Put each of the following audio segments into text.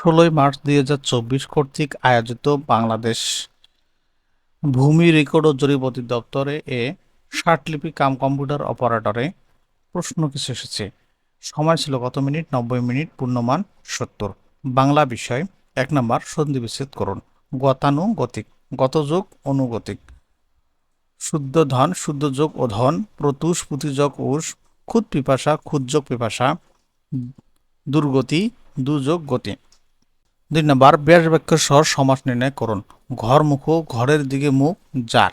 ষোলোই মার্চ দুই হাজার চব্বিশ কর্তৃক আয়োজিত বাংলাদেশ ভূমি রেকর্ড ও জরিপতি দপ্তরে এ ষাটলিপি কাম কম্পিউটার অপারেটরে প্রশ্ন কিছু এসেছে সময় ছিল কত মিনিট নব্বই মিনিট পূর্ণমান সত্তর বাংলা বিষয় এক নম্বর সন্ধি বিচ্ছেদ করুন গতানুগতিক গতযোগ অনুগতিক শুদ্ধ ধন যোগ ও ধন প্রতুষ পুঁতিযোগ উষ ক্ষুদ পিপাসা ক্ষুদযোগ পিপাসা দুর্গতি দুযোগ গতি দুই নম্বর ব্যাস বাক্য সহ সমাস নির্ণয় করুন ঘর মুখ ঘরের দিকে মুখ যার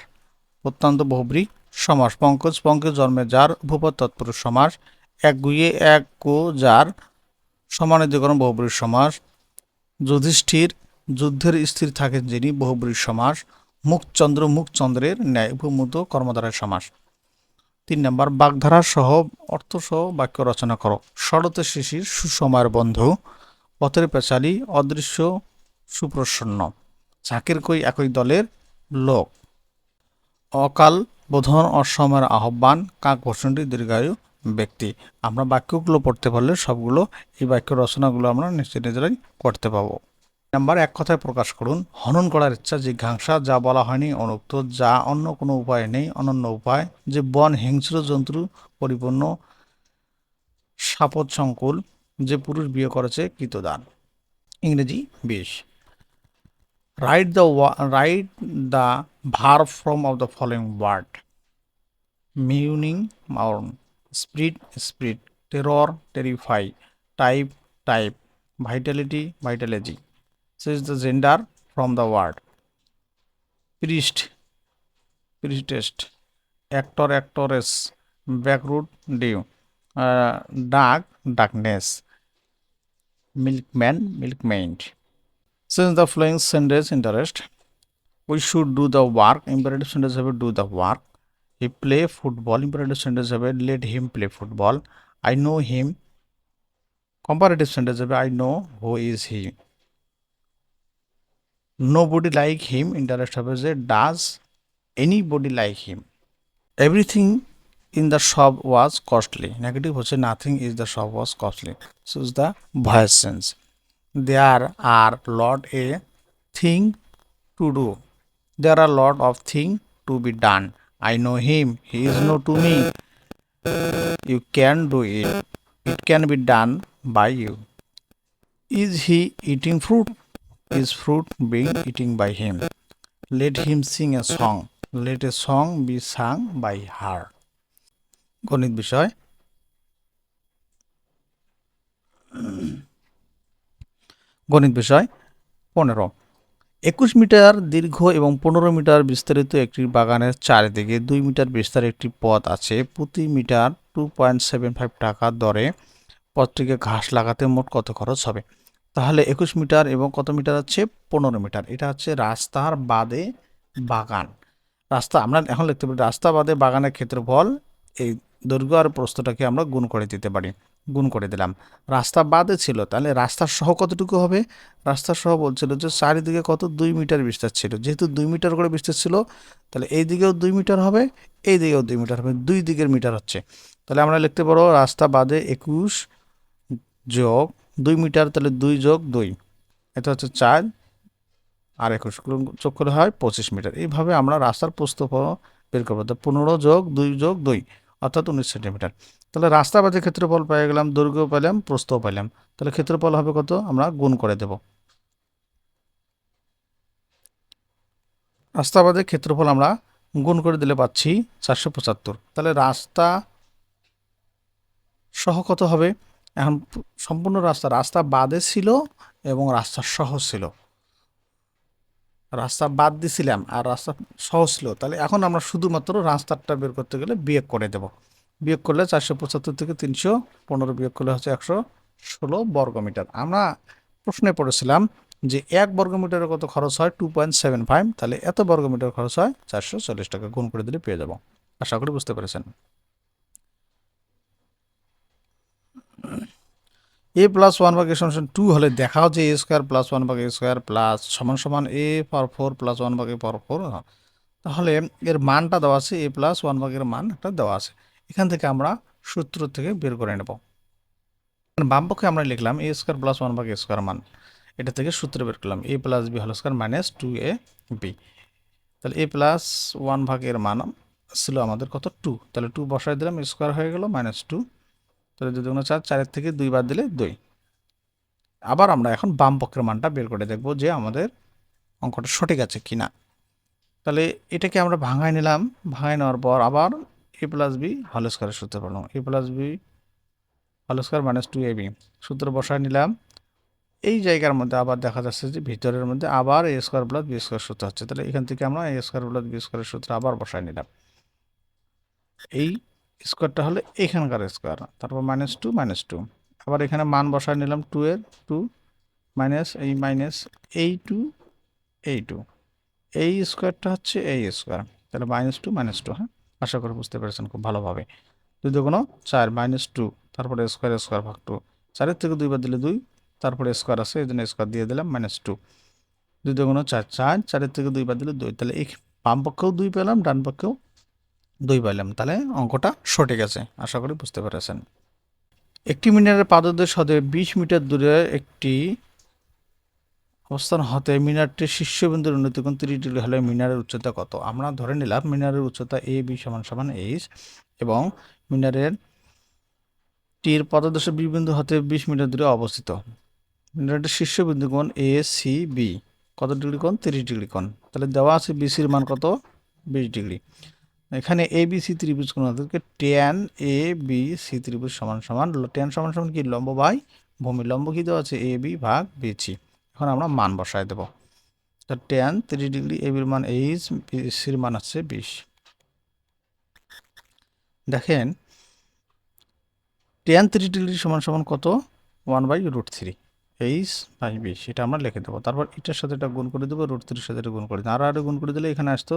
অত্যন্ত বহুব্রী সমাস পঙ্কজ পঙ্কজ জন্মে যার উপপদ তৎপুরুষ সমাস এক গুয়ে এক কো যার সমানিধিকরণ বহুব্রী সমাস যুধিষ্ঠির যুদ্ধের স্থির থাকেন যিনি বহুব্রী সমাস মুখচন্দ্র মুখচন্দ্রের ন্যায় উপমুদ্ধ কর্মধারায় সমাস তিন নম্বর বাগধারা সহ অর্থসহ বাক্য রচনা করো শরতের শিশির সুসময়ের বন্ধু পথের পেশালী অদৃশ্য সুপ্রসন্ন ঝাঁকের কই একই দলের লোক অকাল বোধন অসময়ের আহ্বান কাক ভূষণটি দীর্ঘায়ু ব্যক্তি আমরা বাক্যগুলো পড়তে পারলে সবগুলো এই বাক্য রচনাগুলো আমরা নিজে নিজেরাই করতে পাবো নাম্বার এক কথায় প্রকাশ করুন হনন করার ইচ্ছা ঘাংসা যা বলা হয়নি অনুক্ত যা অন্য কোনো উপায় নেই অনন্য উপায় যে বন হিংস্র জন্তু পরিপূর্ণ সাপদ সংকুল যে পুরুষ বিয়ে করেছে কৃতদান ইংরেজি বেশ write the write the verb from of the following word meaning মাউন spirit spirit terror terrify type type vitality vitality switch the gender from the word priest priestess actor actress ব্যাকরুট due duke duchess milkman, milkmaid. Since the following sentence interest, we should do the work. Imperative sentence have do the work. He play football. Imperative sentence have let him play football. I know him. Comparative sentence have I know who is he. Nobody like him. Interest have does anybody like him. Everything in the shop was costly negative হচ্ছে nothing is the shop was costly so is the voice sense there are lot a thing to do there are lot of thing to be done i know him he is no to me you can do it it can be done by you is he eating fruit is fruit being eaten by him. Let him sing a song. Let a song be sung by her. গণিত বিষয় গণিত বিষয় পনেরো একুশ metre দীর্ঘ এবং পনেরো metre বিস্তারিত একটি বাগানের চারিদিকে দুই মিটার বিস্তার একটি পথ আছে প্রতি metre two point seven five টাকা দরে পথটিকে ঘাস লাগাতে মোট কত খরচ হবে তাহলে একুশ মিটার এবং কত মিটার হচ্ছে পনেরো মিটার এটা হচ্ছে রাস্তার বাদে বাগান রাস্তা আমরা এখন লিখতে পারি রাস্তা বাদে বাগানের ক্ষেত্রফল এই দৈর্ঘ্য আর প্রস্তটাকে আমরা গুণ করে দিতে পারি গুণ করে দিলাম রাস্তা বাদে ছিল তাহলে রাস্তার সহ কতটুকু হবে রাস্তার সহ বলছিল যে চারিদিকে কত দুই মিটার বিস্তার ছিল যেহেতু দুই মিটার করে বিস্তার ছিল তাহলে এই দিকেও দুই মিটার হবে এই দিকেও দুই মিটার হবে দুই দিকের মিটার হচ্ছে তাহলে আমরা লিখতে পারো রাস্তা বাদে একুশ যোগ দুই মিটার তাহলে দুই যোগ দুই এটা হচ্ছে চার আর একুশ যোগ করে হয় পঁচিশ মিটার এইভাবে আমরা রাস্তার প্রস্তুত বের করবো তো পনেরো যোগ দুই যোগ দুই অর্থাৎ উনিশ সেন্টিমিটার তাহলে রাস্তা বাজে ক্ষেত্রফল পেয়ে গেলাম দৈর্ঘ্য পেলাম প্রস্তও পেলাম তাহলে ক্ষেত্রফল হবে কত আমরা গুণ করে দেব রাস্তা বাজে ক্ষেত্রফল আমরা গুণ করে দিলে পাচ্ছি চারশো পঁচাত্তর তাহলে রাস্তা সহ কত হবে এখন সম্পূর্ণ রাস্তা রাস্তা বাদে ছিল এবং রাস্তা সহ ছিল রাস্তা বাদ দিছিলাম আর রাস্তা সহজ ছিল তাহলে এখন আমরা শুধুমাত্র রাস্তারটা বের করতে গেলে বিয়োগ করে দেব বিয়োগ করলে চারশো পঁচাত্তর থেকে তিনশো পনেরো বিয়োগ করলে হচ্ছে একশো ষোলো বর্গমিটার আমরা প্রশ্নে পড়েছিলাম যে এক বর্গমিটারে কত খরচ হয় টু পয়েন্ট সেভেন ফাইভ তাহলে এত বর্গমিটার খরচ হয় চারশো চল্লিশ টাকা গুণ করে দিলে পেয়ে যাব আশা করি বুঝতে পেরেছেন এ প্লাস ওয়ান বাঘ এ সমান টু হলে দেখা হচ্ছে এ স্কোয়ার প্লাস ওয়ান বাঘ এ স্কোয়ার প্লাস সমান সমান A per four plus one বাঘ এ পার ফোর তাহলে এর মানটা দেওয়া আছে এ প্লাস ওয়ান বাঘের মান একটা দেওয়া আছে এখান থেকে আমরা সূত্র থেকে বের করে নেব বামপক্ষে আমরা লিখলাম এ স্কোয়ার প্লাস ওয়ান বাঘ এ স্কোয়ার মান এটা থেকে সূত্র বের করলাম এ প্লাস বি হল square minus two A B তাহলে এ প্লাস ওয়ান ভাগের মান ছিল আমাদের কত টু তাহলে টু বসায় দিলাম স্কোয়ার হয়ে গেল মাইনাস টু তাহলে দুই দুগুণ চার চারের থেকে দুই বাদ দিলে দুই আবার আমরা এখন বাম পক্ষের মানটা বের করে দেখব যে আমাদের অঙ্কটা সঠিক আছে কি না তাহলে এটাকে আমরা ভাঙায় নিলাম ভাঙায় নেওয়ার পর আবার এ প্লাস বি হল স্কোয়ারের সূত্র পড়লাম এ প্লাস বি হল square minus two A B সূত্র বসায় নিলাম এই জায়গার মধ্যে আবার দেখা যাচ্ছে যে ভিতরের মধ্যে আবার A square plus B square সূত্র হচ্ছে তাহলে এখান থেকে আমরা এ স্কোয়ার প্লাস বি স্কোয়ারের সূত্র আবার বসায় নিলাম এই স্কোয়ারটা হলো এখানকার স্কোয়ার তারপর মাইনাস টু মাইনাস টু আবার এখানে মান বসায় নিলাম টু এর টু মাইনাস এই মাইনাস এই টু এই টু এই স্কোয়ারটা হচ্ছে এই স্কোয়ার তাহলে মাইনাস টু মাইনাস টু হ্যাঁ আশা করি বুঝতে পেরেছেন খুব ভালোভাবে যদি কোনো চার মাইনাস টু তারপরে স্কোয়ার স্কোয়ার ভাগ টু চারের থেকে দুইবার দিলে দুই তারপরে স্কোয়ার আছে এই জন্য স্কোয়ার দিয়ে দিলাম মাইনাস টু যদি কোনো চার চার চারের থেকে দুইবার দিলে দুই তাহলে এই বাম পক্ষেও দুই পেলাম ডান পক্ষেও দুই পাইলাম তাহলে অঙ্কটা সটে গেছে আশা করি বুঝতে পেরেছেন একটি মিনারের পাদদেশ সাথে বিশ মিটার দূরে একটি অবস্থান হতে মিনারটির শীর্ষবিন্দুর কোন তিরিশ ডিগ্রি হলে মিনারের উচ্চতা কত আমরা ধরে নিলাম মিনারের উচ্চতা এ বি সমান সমান এইচ এবং মিনারের টির পাদদেশের বিশ বিন্দু হতে বিশ মিটার দূরে অবস্থিত মিনারটির শীর্ষবিন্দু কোণ এ সি বি কত ডিগ্রি কোণ তিরিশ ডিগ্রি কোণ তাহলে দেওয়া আছে বিসির মান কত বিশ ডিগ্রি এখানে এ বি সি ত্রিভুজ কোন তাদেরকে টেন এ বি সি ত্রিভুজ সমান সমান টেন সমান সমান কি লম্ব ভাই ভূমি লম্ব কি দেওয়া আছে এ বি ভাগ বিসি এখন আমরা মান বসায় দেব তো টেন ত্রিশ ডিগ্রি এ বির মান এইচ সির মান হচ্ছে বিশ দেখেন টেন ত্রিশ ডিগ্রি সমান সমান কত one by root three H by বিশ এটা আমরা লিখে দেবো তারপর এটার সাথে এটা গুণ করে দেবো রুট থ্রির সাথে এটা গুণ করে আর আরও গুণ করে দিলে এখানে আসতো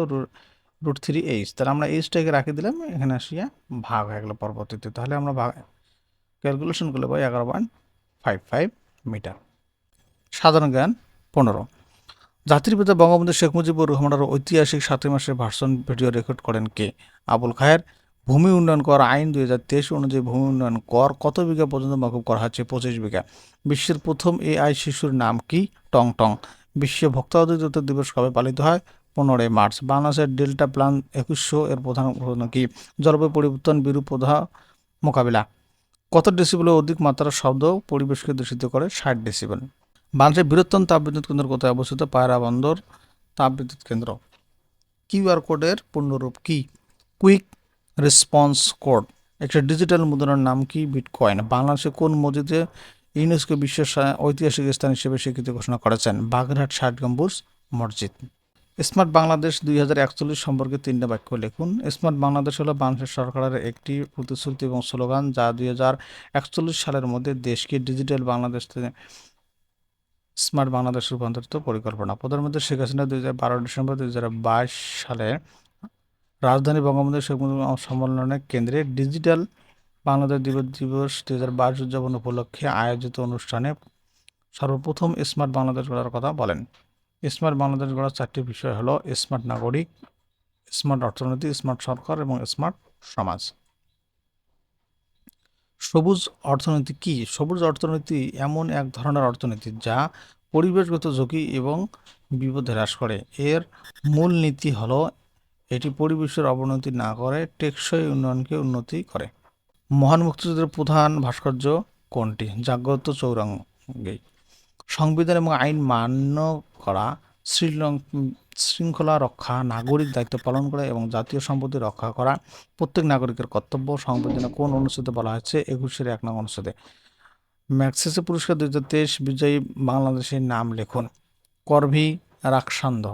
রুট থ্রি এইচ তাহলে আমরা এইচটাকে রাখি দিলাম এখানে আসিয়া ভাগ হয়ে গেলো পরবর্তীতে তাহলে আমরা ভাগ ক্যালকুলেশন করলে পাই এগারো পয়েন্ট ফাইভ ফাইভ মিটার সাধারণ জ্ঞান পনেরো জাতির পিতা বঙ্গবন্ধু শেখ মুজিবুর রহমানের ঐতিহাসিক সাতই মাসের ভার্সন ভিডিও রেকর্ড করেন কে আবুল খায়ের ভূমি উন্নয়ন কর আইন দুই হাজার তেইশ অনুযায়ী ভূমি উন্নয়ন কর কত বিঘা পর্যন্ত মকুব করা হচ্ছে পঁচিশ বিঘা বিশ্বের প্রথম এআই শিশুর নাম কি টং টং বিশ্ব ভোক্তা অধিদপ্তর দিবস কবে পালিত হয় পনেরোই মার্চ বাংলাদেশের ডেল্টা প্লান একুশশো এর প্রধান কি জলবায়ু পরিবর্তন বিরূপ প্রধান মোকাবিলা কত ডেসিবেলের অধিক মাত্রার শব্দ পরিবেশকে দূষিত করে ষাট ডেসিবেল বাংলাদেশের বৃহত্তম তাপবিদ্যুৎ কেন্দ্র কোথায় অবস্থিত পায়রা বন্দর তাপবিদ্যুৎ কেন্দ্র কিউআর কোডের পূর্ণরূপ কি কুইক রেসপন্স কোড একটা ডিজিটাল মুদ্রার নাম কি বিটকয়েন বাংলাদেশে কোন মসজিদে ইউনেস্কো বিশ্বের ঐতিহাসিক স্থান হিসেবে স্বীকৃতি ঘোষণা করেছেন বাগেরহাট ষাট গম্বুজ মসজিদ স্মার্ট বাংলাদেশ দুই সম্পর্কে তিনটে বাক্য লিখুন স্মার্ট বাংলাদেশ হলো বাংলাদেশ সরকারের একটি প্রতিশ্রুতি এবং স্লোগান যা দুই সালের মধ্যে দেশকে ডিজিটাল বাংলাদেশ স্মার্ট বাংলাদেশ রূপান্তরিত পরিকল্পনা প্রধানমন্ত্রী শেখ হাসিনা দুই হাজার বারো ডিসেম্বর দুই হাজার বাইশ সালে রাজধানী বঙ্গবন্ধু শেখ মুজিব সম্মেলনের কেন্দ্রে ডিজিটাল বাংলাদেশ দিবস দিবস দুই হাজার বাইশ উদযাপন উপলক্ষে আয়োজিত অনুষ্ঠানে সর্বপ্রথম স্মার্ট বাংলাদেশ গড়ার কথা বলেন স্মার্ট বাংলাদেশ গড়ার চারটি বিষয় হলো স্মার্ট নাগরিক স্মার্ট অর্থনীতি স্মার্ট সরকার এবং স্মার্ট সমাজ সবুজ অর্থনীতি কি সবুজ অর্থনীতি এমন এক ধরনের অর্থনীতি যা পরিবেশগত ঝুঁকি এবং বিপদ হ্রাস করে এর মূল নীতি হলো এটি পরিবেশের অবনতি না করে টেকসই উন্নয়নকে উন্নতি করে মহান মুক্তিযুদ্ধের প্রধান ভাস্কর্য কোনটি জাগ্রত চৌরাঙ্গে সংবিধান এবং আইন মান্য করা শৃঙ্খলা রক্ষা নাগরিক দায়িত্ব পালন করা এবং জাতীয় সম্পত্তি রক্ষা করা প্রত্যেক নাগরিকের কর্তব্য সংবিধানে কোন অনুচ্ছেদে বলা হয়েছে একুশের এক নং অনুচ্ছেদে ম্যাক্সেসে পুরস্কার দুই হাজার তেইশ বিজয়ী বাংলাদেশের নাম লিখুন করভি রাকসান্ধ